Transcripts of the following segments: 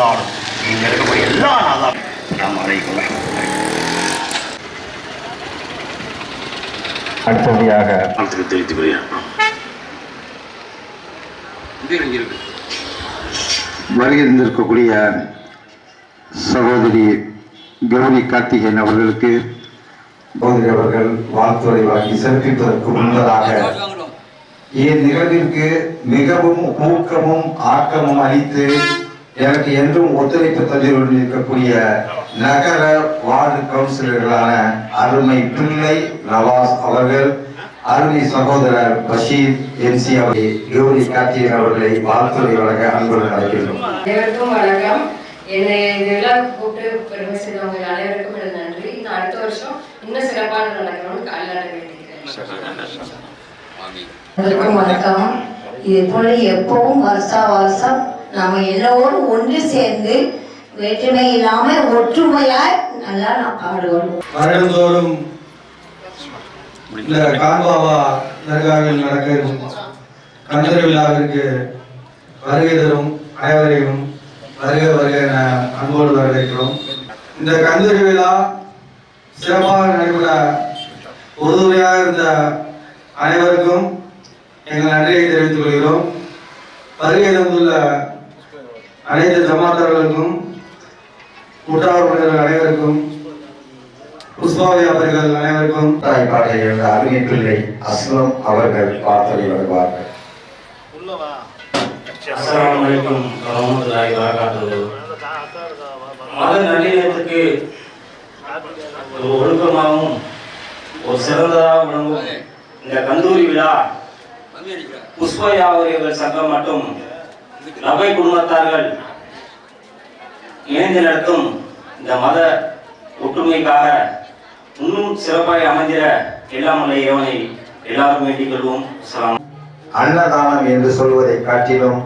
அருளாலும் இங்க இருக்கக்கூடிய எல்லா நாளா நாம் அழைக்கலாம் அடுத்தபடியாக வாழ்த்துக்கள் தெரிவித்துக் கொள்கிறேன் வருகை இருந்திருக்கக்கூடிய சகோதரி கௌரி கார்த்திகேயன் அவர்களுக்கு சகோதரி அவர்கள் வாழ்த்துறை வாங்கி சிறப்பிப்பதற்கு முன்பதாக இந்நிகழ்விற்கு மிகவும் ஊக்கமும் ஆக்கமும் அளித்து எனக்கு என்றும் ஒத்துழைப்பு தந்து கொண்டிருக்கக்கூடிய நகர வார்டு கவுன்சிலர்களான அருமை பிள்ளை நவாஸ் அவர்கள் அருமை சகோதரர் பஷீர் எம்சி அவர்களை கௌரி கார்த்திகேயன் அவர்களை வாழ்த்துறை வழங்க அன்புடன் அழைக்கின்றோம். அனைவருக்கும் வணக்கம். என்னை விழாவுக்கு கூப்பிட்டு பெருமை செய்தவங்க அனைவருக்கும் எனது நன்றி. இன்னும் அடுத்த வருஷம் இன்னும் சிறப்பான நடக்கணும்னு காலாட வேண்டிக்கிறேன். வணக்கம். இது போல எப்பவும் வருஷா வருஷம் நாம எல்லோரும் ஒன்று சேர்ந்து வேற்றுமை இல்லாம ஒற்றுமையாய் நல்லா நாம் பாடுவோம். வருடந்தோறும் இந்த கான்பாவா தர்காவில் நடக்கும் கந்தர் விழாவிற்கு வருகை தரும் அனைவரையும் வருக வருக என அன்போடு வரவேற்கிறோம். இந்த கந்தர் விழா சிறப்பாக நடைபெற உறுதுணையாக இருந்த அனைவருக்கும் எங்கள் நன்றியை தெரிவித்துக் கொள்கிறோம். வருகை தந்துள்ள அனைத்து ஜமாத்தார்களுக்கும் உற்றார் உறவினர்கள் அனைவருக்கும் புஷ்பா வியாபாரிகள் அனைவருக்கும் தாய் பாட்டை எழுந்த அருமை பிள்ளை அஸ்லம் அவர்கள் வாழ்த்துறை வருவார்கள். அஸ்ஸலாமு அலைக்கும் வரஹ்மத்துல்லாஹி வரகாத்துஹு மத நல்லிணக்கத்துக்கு ஒரு ஒழுக்கமாகவும் ஒரு சிறந்ததாக விளங்கும் இந்த கந்தூரி விழா புஷ்ப வியாபாரிகள் சங்கம் மற்றும் நபை குடும்பத்தார்கள் இணைந்து நடத்தும் இந்த மத ஒற்றுமைக்காக இன்னும் சிறப்பாக அமைந்திட எல்லாம் வல்ல இறைவனை எல்லாரும் வேண்டிக் கொள்வோம். அன்னதானம் என்று சொல்வதை காட்டிலும்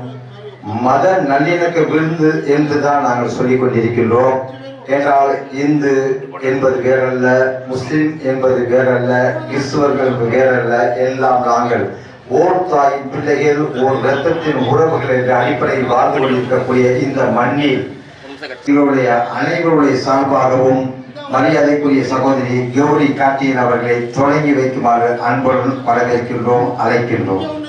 மத நல்லிணக்க விருந்து என்றுதான் நாங்கள் சொல்லிக் கொண்டிருக்கின்றோம். என்றால் இந்து என்பது வேறல்ல முஸ்லிம் என்பது வேறல்ல கிறிஸ்துவர்கள் வேறல்ல எல்லாம் நாங்கள் ஓர் தாயின் பிள்ளைகள் ஓர் ரத்தத்தின் உறவுகள் என்ற அடிப்படையில் வாழ்ந்து கொண்டிருக்கக்கூடிய இந்த மண்ணில் இவருடைய அனைவருடைய சார்பாகவும் மரியாதைக்குரிய சகோதரி கௌரி காட்டியன் அவர்களை தொடங்கி வைக்குமாறு அன்புடன் வரவேற்கின்றோம் அழைக்கின்றோம்.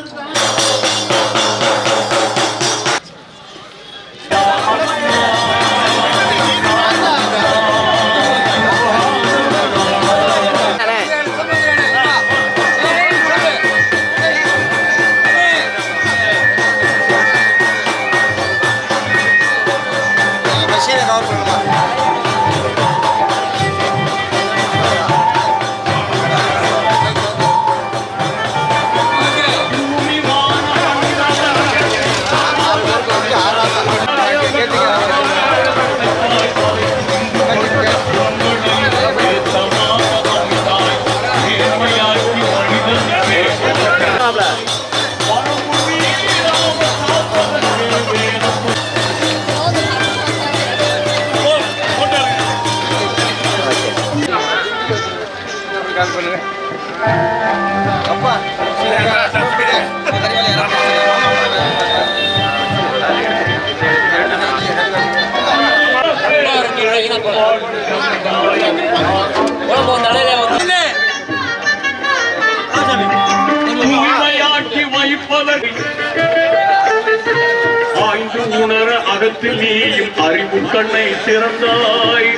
அகத்தில் நீயும் அறிவு கண்ணை திறந்தாய்.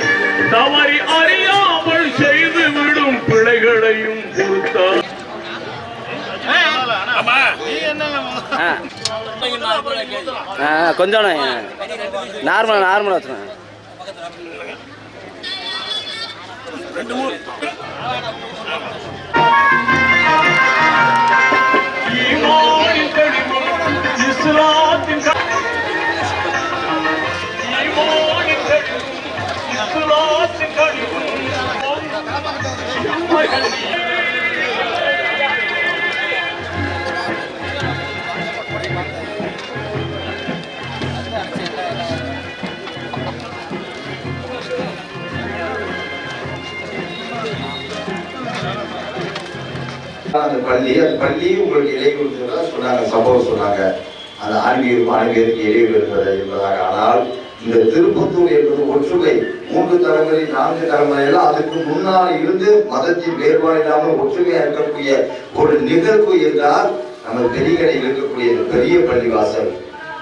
தவறி அறியாமல் செய்து விடும் பிழைகளையும் பொறுத்தாய் ஆ கொஞ்சம் நார்மலாக நார்மலாக வச்சுருங்க இஸ்லாத்தின் அந்த பள்ளி அந்த பள்ளி உங்களுக்கு இடையூறு இருந்ததா சொன்னாங்க சம்பவம் சொன்னாங்க. அந்த ஆன்மீகம் ஆன்மீகத்துக்கு இடையூறு இருந்தது என்பதாக. ஆனால் இந்த திருப்பத்தூர் என்பது ஒற்றுமை. மூன்று தலைமுறை நான்கு தலைமுறை எல்லாம் அதுக்கு முன்னால் இருந்து மதத்தின் வேறுபாடு இல்லாமல் ஒற்றுமையா இருக்கக்கூடிய ஒரு நிகழ்வு என்றால் நம்ம பெரியகடையில் இருக்கக்கூடிய பெரிய பள்ளிவாசல்.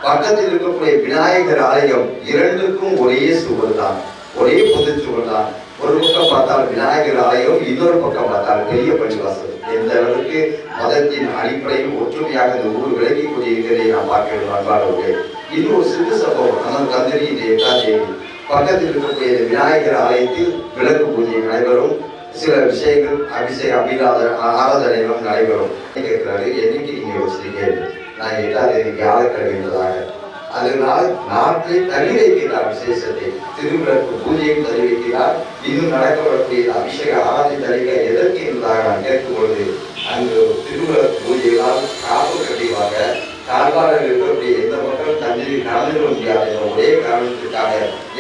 பக்கத்தில் இருக்கக்கூடிய விநாயகர் ஆலயம் இரண்டுக்கும் ஒரே சுவர் தான் ஒரே பொது சுவர் தான் ஒரு பக்கம் பார்த்தால் விநாயகர் ஆலயம் இன்னொரு பக்கம் பார்த்தால் பெரிய பள்ளிவாசல். எந்த அளவுக்கு மதத்தின் அடிப்படையில் ஒற்றுமையாக இந்த ஊர் விலகி கொண்டிருக்கிறதை நாம் பார்க்கிறோம் நண்பாளர்களே இன்னும் ஒரு சிறு சம்பவம் நம்ம கந்தரி எட்டாம் தேதி பக்கத்தில் இருக்கக்கூடிய விநாயகர் ஆலயத்தில் விளக்கு பூஜை நடைபெறும். சில விஷயங்கள் அபிஷேக அபிராத ஆராதனைகளும் நடைபெறும். கேட்கிறாரு என்னைக்கு நீங்க வச்சிருக்கீங்க? நான் எட்டாம் தேதி வியாழக்கிழமை அதனால் நாட்டை தள்ளி வைக்கிறார் விசேஷத்தை திருவிழாக்கு பூஜையும் தள்ளி வைக்கிறார். இன்னும் நடக்கப்படக்கூடிய அபிஷேக ஆராதனை தள்ளிக்க எதற்கு என்பதாக நான் கேட்கும் பொழுது அங்கு திருவிழக்கு பூஜைகளால் காப்பு கட்டிவாங்க கால்வாரர்கள் கலந்து கொள்கிறார் என்ற ஒரே காரணத்திற்காக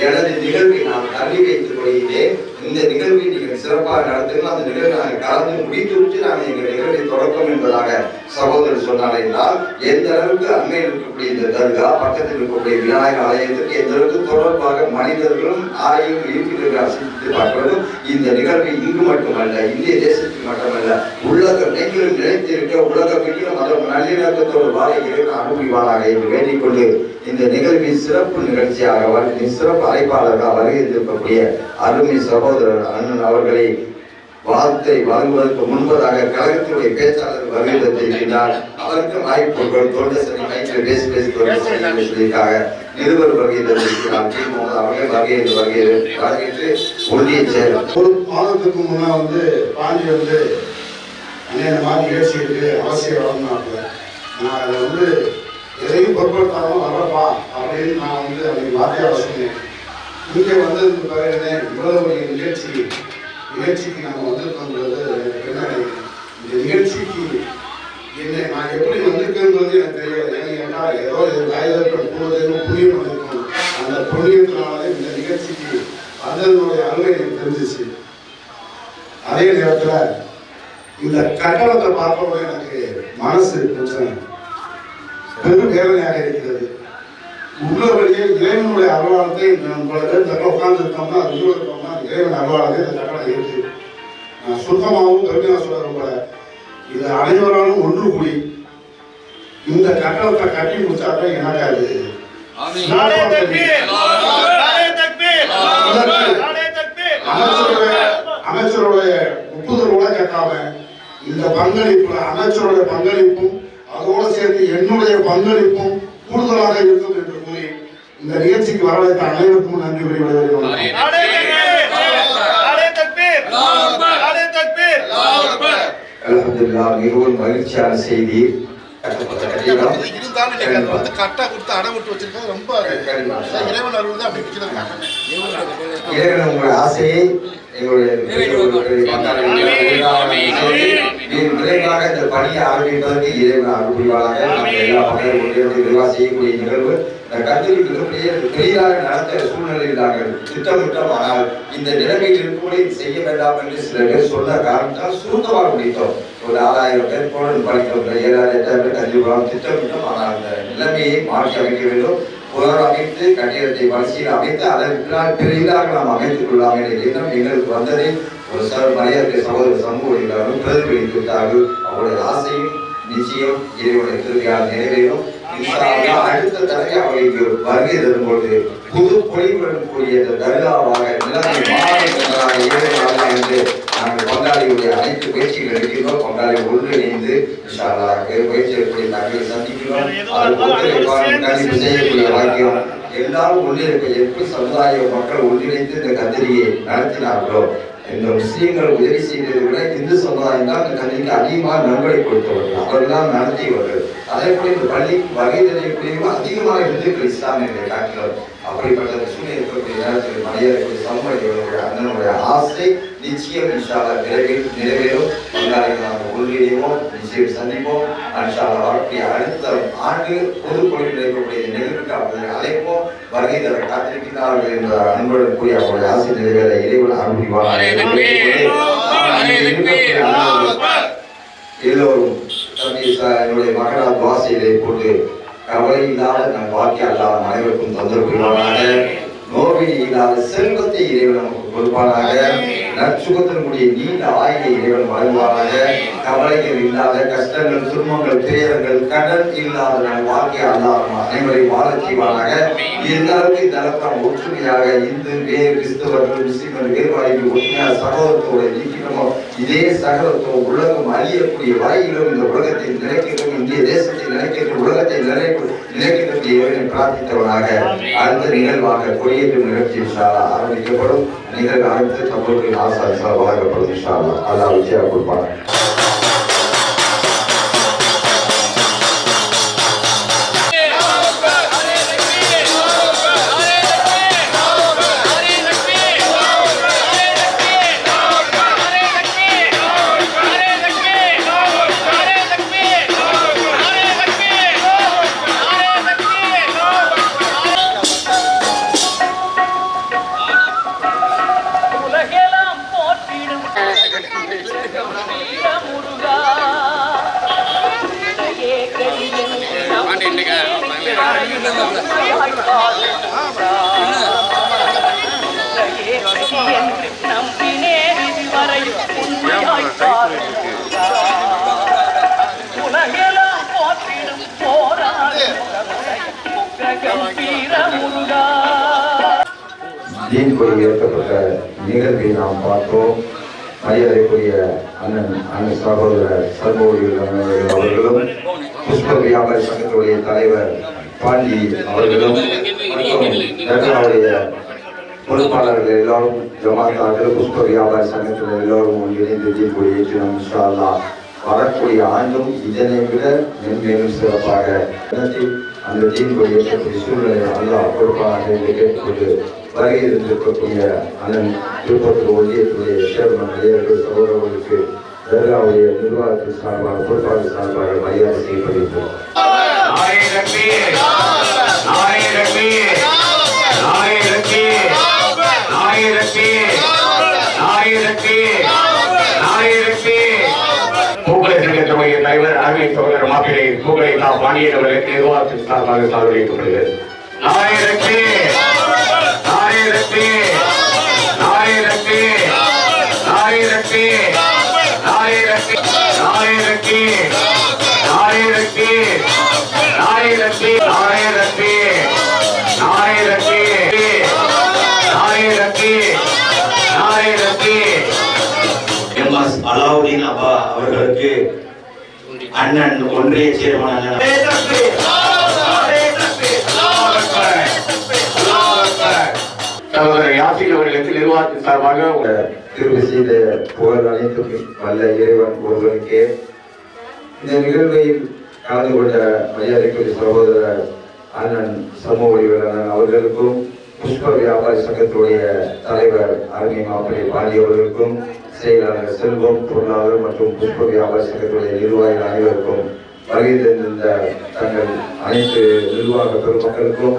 எனது நிகழ்வை நான் தள்ளி வைத்துக் கொள்கிறேன். இந்த நிகழ்வை நீங்கள் சிறப்பாக நடத்துங்கள். அந்த நிகழ்வை நாங்கள் கலந்து முடித்து விட்டு நாங்கள் எங்கள் நிகழ்வை தொடக்கம் என்பதாக சகோதரர் சொன்னார் என்றால் எந்த அளவுக்கு அண்மையில் இருக்கக்கூடிய இந்த தர்கா பக்கத்தில் இருக்கக்கூடிய விநாயகர் ஆலயத்திற்கு எந்த அளவுக்கு தொடர்பாக மனிதர்களும் ஆலயம் இருக்கிறார்கள் சிந்தித்து பார்ப்பதும் இந்த நிகழ்வு இங்கு மட்டுமல்ல இந்திய தேசத்தில் மட்டுமல்ல உலக நீங்களும் நிலைத்திருக்க உலக எங்கிலும் அதன் நல்லிணக்கத்தோடு வாழ இறைவன் அனுபவிவானாக என்று வேண்டிக்கொண்டு இந்த நிகழ்வின் சிறப்பு நிகழ்ச்சியாக சிறப்பு அழைப்பாளர்களாக வருகை இருக்கக்கூடிய அருமை சகோதரர் அண்ணன் அவர்களை வார்த்தை வழங்குவதற்கு முன்பதாக கழகத்தினுடைய பேச்சாளர் வருகை தந்திருக்கிறார் அவருக்கு வாய்ப்பு தொண்டசனி மைக்கில் பேசி பேசி தொண்டசனி சொல்லியிருக்காங்க. நிருபர் வருகை தந்திருக்கிறார் டி. மோகன் வருகை வருகை வருகைக்கு உறுதியை ஒரு மாதத்துக்கு முன்னே வந்து பாண்டி வந்து அண்ணே மாதிரி நிகழ்ச்சி இருக்கு அவசியம் நான் அதை வந்து எதையும் பொருட்படுத்தாமல் வரப்பா அப்படின்னு நான் வந்து அன்னைக்கு வார்த்தையாக சொன்னேன். இங்கே வந்ததுக்கு பிறகு இவ்வளவு ஒரு நிகழ்ச்சி நிகழ்ச்சிக்கு நம்ம வந்திருக்கோங்கிறது எனக்கு பின்னாடி. இந்த நிகழ்ச்சிக்கு என்ன நான் எப்படி வந்திருக்கேங்கிறது எனக்கு தெரியாது ஏன்னு கேட்டால் ஏதோ ஒரு காகிதத்தில் போவதேன்னு புண்ணியம் வந்திருக்கும் அந்த புண்ணியத்தினால இந்த நிகழ்ச்சிக்கு அதனுடைய அருமை எனக்கு தெரிஞ்சிச்சு. அதே நேரத்தில் இந்த கட்டணத்தை பார்க்கும்போது எனக்கு மனசு கொஞ்சம் பெரும் வேதனையாக இருக்கிறது. உள்ளபடியே இறைவனுடைய அருளாளத்தை நம்மள பேர் இந்த உட்கார்ந்து இருக்கோம்னா இறைவன் அருளாளத்தை இந்த இருக்கு நான் சுத்தமாகவும் பெருமையாக சொல்ல விரும்பல இது அனைவராலும் ஒன்று கூடி இந்த கட்டணத்தை கட்டி முடிச்சாதான் எனக்கு அது நாளே தக்பீர். நாளே தக்பீர். நாளே தக்பீர். அமைச்சருடைய ஒப்புதலோட கேட்காம இந்த பங்களிப்புல அமைச்சருடைய பங்களிப்பும் அதோட சேர்த்து என்னுடைய பங்களிப்பும் கூடுதலாக இருக்கும் என்று இந்த நிகழ்ச்சிக்கு வரவேற்ற அனைவருக்கும் நன்றி கூறி அல்ஹம்துலில்லாஹ் மிகவும் மகிழ்ச்சியான செய்தி. இறைவன் உங்களுடைய ஆசையை எங்களுடைய விரைவாக இந்த பணியை ஆரம்பிப்பதற்கு இறைவன் அருள் புரிவாராக நம்ம எல்லா பணியும் ஒன்றிணைந்து விரைவாக செய்யக்கூடிய நிகழ்வு. இந்த கல்லூரி மிகப்பெரிய பெரிதாக நடத்த சூழ்நிலையில் நாங்கள் திட்டமிட்டோம். ஆனால் இந்த நிலைமையில் இருக்கும்படி இது செய்ய வேண்டாம் என்று சில பேர் சொன்ன காரணத்தால் சுருக்கமாக முடித்தோம். ஒரு ஆறாயிரம் பேர் போல படித்தோம். ஏழாயிரம் எட்டாயிரம் பேர் கல்வி போகலாம் திட்டமிட்டோம். ஆனால் அந்த நிலைமையை மாற்றி அமைக்க வேண்டும். புனர் அமைத்து கட்டிடத்தை பரிசீலனை அமைத்து அதன் பின்னால் பெரிதாக நாம் அமைத்துக் கொள்ளலாம் என்ற எண்ணம் எங்களுக்கு வந்ததை ஒரு சகோதர சமூகம் பிரதிபலித்து விட்டார்கள் அவருடைய ஆசையும் நிச்சயம் இறைவனுடைய திருவிழால் நிறைவேறும். அடுத்த அவர்களுக்கு வருகை புது பொலிவுடன் கூடிய இந்த தர்காவாக நிலைமை என்று நாங்கள் பங்காளியுடைய அனைத்து முயற்சிகள் எடுக்கிறோம் பங்காளி ஒன்றிணைந்து இன்ஷா தங்களை சந்திக்கிறோம் கண்டிப்பு செய்யக்கூடிய வாக்கியம் எல்லாரும் ஒன்றிணைப்பு எப்படி சமுதாய மக்கள் ஒன்றிணைந்து இந்த கத்திரியை நடத்தினார்களோ இந்த முஸ்லீம்கள் உதவி செய்ததை விட இந்து சமுதாயம் தான் இந்த கல்விக்கு அதிகமாக நன்கொடை கொடுத்தவர்கள். அவர்கள் நடத்தியவர்கள். அதே போல இந்த பள்ளி வகை தெரியக்கூடியவங்க அதிகமாக இந்துக்கள் இஸ்லாமியர்களை காட்டினர். அப்படிப்பட்ட சூழ்நிலை இருக்கக்கூடிய நேரத்தில் மனிதர்களுடைய சமூகங்களுடைய அண்ணனுடைய ஆசை நிச்சயம் இன்ஷால்லா நிறைவேறும் நிறைவேறும். பங்காளிகள் நாங்கள் ஒன்றிணைவோம் நிச்சயம் சந்திப்போம். வரக்கூடிய அடுத்த ஆண்டு பொது கொள்கையில் இருக்கக்கூடிய நிகழ்வுக்கு அவர்களை அழைப்போம். வருகை தர காத்திருக்கிறார்கள் என்ற அன்புடன் கூறி அவருடைய ஆசை நிறைவேற இறைவன் அருள்வார் எல்லோரும் என்னுடைய மகனார் துவாசையிலே போட்டு கவலை இல்லாத நம் வாழ்க்கை அல்லாத அனைவருக்கும் தந்திருக்கிறார்கள் நோய் இல்லாத செல்வத்தை இறைவன் நமக்கு கொடுப்பானாக. நற்சுகத்தினுடைய நீண்ட ஆயுளை இறைவன் வழங்குவானாக. கவலைகள் இல்லாத கஷ்டங்கள் துன்பங்கள் துயரங்கள் கடன் இல்லாத நம் வாழ்க்கை அல்லாமல் அனைவரையும் வாழச் செய்வானாக எல்லாருக்கும் அளவுக்கு இந்த அளவுக்கு ஒற்றுமையாக இந்து வேறு கிறிஸ்தவர்கள் முஸ்லிம்கள் வேறுபாடுகள் ஒற்றுமையாக சகோதரத்தோடு நீக்கிறோமோ இதே சகோதரத்துவம் உலகம் அறியக்கூடிய வரையிலும் இந்த உலகத்தை நிலைக்கிறோம் இந்திய தேசத்தை நிலைக்கின்ற உலகத்தை நிலை நிலைக்கின்ற இறைவனை பிரார்த்தித்தவனாக. அடுத்த நிகழ்வாக கொடியேற்றும் நிகழ்ச்சி இன்ஷால்லா ஆரம்பிக்கப்படும். நிகழ்வு அனைத்து சமூகத்தின் ஆசாரிசால் வழங்கப்படும் இன்ஷால்லா அல்லா விஜயா கொடுப்பாங்க நம்பினே இதுவரை உலகெல்லாம் போற்றிடும் போராடும் வீர முருகா தீன் கொடி ஏற்கப்பட்ட நிகழ்வை நாம் பார்த்தோம். மரியாதைக்குரிய அண்ணன் அண்ணன் சகோதரர் சர்மோடிகள் அவர்களும் புஷ்ப வியாபார சங்கத்துடைய தலைவர் பாண்டி அவர்களும் மற்றும் தர்காவுடைய பொறுப்பாளர்கள் எல்லாரும் ஜமாத்தார்கள் புஷ்ப வியாபார சங்கத்தில் எல்லோரும் ஒன்றிணைந்து தீன் கொடி ஏற்றினோம் இன்ஷா வரக்கூடிய ஆண்டும் இதனை விட மென்மேலும் சிறப்பாக அந்த தீன் கொடி ஏற்றக்கூடிய சூழ்நிலை நல்லா கொடுப்பாக என்று கேட்டுக்கொண்டு வருகை இருந்திருக்கக்கூடிய அண்ணன் திருப்பத்தூர் ஒன்றியத்துடைய சேர்மன் இளையர்கள் சகோதரர்களுக்கு தர்காவுடைய நிர்வாகத்தின் சார்பாக பொறுப்பாளர் சார்பாக மரியாதை செய்யப்படுகிறோம் தலைவர் அருமை சோழர் மாப்பிள்ளை கூகை நாம் பாண்டியன் அவர்களுக்கு நிர்வாகத்திற்காக சார்பிடுகிறது நாயகத்தே நாயகத்தே அண்ணன் ஒன்றிய சேர்மன் சகோதரர் யாசிக் அவர்களுக்கு நிர்வாகத்தின் சார்பாக திருவு செய்த புகழ் அனைத்தும் வல்ல இறைவன் ஒருவனுக்கே இந்த நிகழ்வில் கலந்து கொண்ட மரியாதைக்குரிய சகோதரர் அண்ணன் சமூக அவர்களுக்கும் புஷ்ப வியாபாரி சங்கத்துடைய தலைவர் அருமை மாப்பிள்ளை பாண்டி அவர்களுக்கும் செயலாளர் செல்வம் பொருளாளர் மற்றும் புஷ்ப வியாபாரி சங்கத்துடைய நிர்வாகிகள் அனைவருக்கும் வருகை தந்திருந்த தங்கள் அனைத்து நிர்வாக பெருமக்களுக்கும்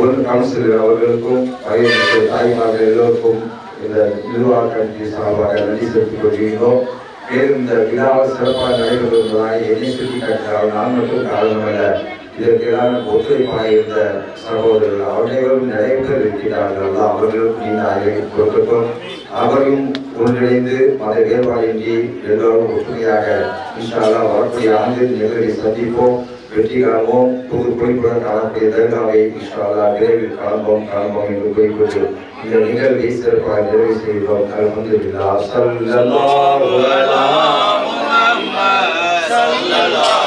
ஒரு கவுன்சிலர் அவர்களுக்கும் வருகை தந்த தாய்மார்கள் எல்லோருக்கும் இந்த நிர்வாக கமிட்டி சார்பாக நன்றி செலுத்திக் கொள்கின்றோம். மேலும் இந்த விழாவை சிறப்பாக நடைபெறுவதாக என்னை சுட்டி நான் மட்டும் காரணமல்ல. இதற்கெல்லாம் ஒத்துழைப்பாயிருந்த சகோதரர்கள் அனைவரும் நிறைவேற்ற இருக்கிறார்கள் அவர்களும் நீண்ட ஆய்வை கொடுக்கட்டும் அவரையும் ஒன்றிணைந்து மத வேறுபாடின்றி எல்லோரும் ஒற்றுமையாக இன்ஷால்லா வரக்கூடிய ஆண்டு நிகழ்வை சந்திப்போம் வெற்றிகரமும் புது குறிப்புடன் காணக்கூடிய தர்காவை இன்ஷால்லா விரைவில் காண்போம் காண்போம் என்று குறிப்பிட்டு இந்த நிகழ்வை சிறப்பாக நிறைவு செய்தோம் அலமதுல்லா சல்லல்லாஹு அலைஹி வஸல்லம்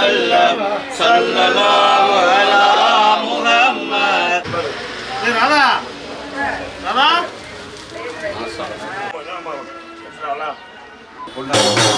وسلم صلى الله على محمد. نعم. نعم. نعم.